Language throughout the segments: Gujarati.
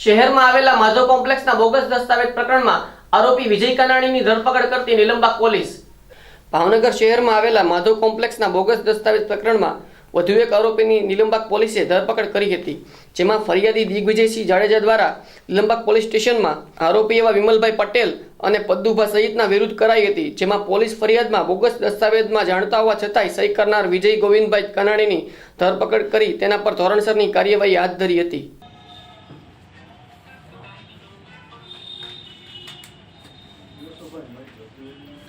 શહેરમાં આવેલા માધવ કોમ્પ્લેક્સના બોગસ દસ્તાવેજ પ્રકરણમાં આરોપી વિજય કનાણીની ધરપકડ કરતી નિલંબા પોલીસ. ભાવનગર શહેરમાં આવેલા માધવ કોમ્પ્લેક્સના બોગસ દસ્તાવેજ પ્રકરણમાં વધુ એક આરોપીની નિલંબાગ પોલીસે ધરપકડ કરી હતી, જેમાં ફરિયાદી દિગ્વિજયસિંહ જાડેજા દ્વારા નિલંબાગ પોલીસ સ્ટેશનમાં આરોપી એવા વિમલભાઈ પટેલ અને પદ્દુભા સહિતના વિરુદ્ધ કરાઈ હતી, જેમાં પોલીસ ફરિયાદમાં બોગસ દસ્તાવેજમાં જાણતા હોવા છતાંય સહી કરનાર વિજય ગોવિંદભાઈ કનાણીની ધરપકડ કરી તેના પર ધોરણસરની કાર્યવાહી હાથ ધરી હતી. Thank you.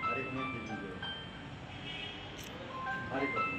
તારીખ નહીં દીધી છે. હતી.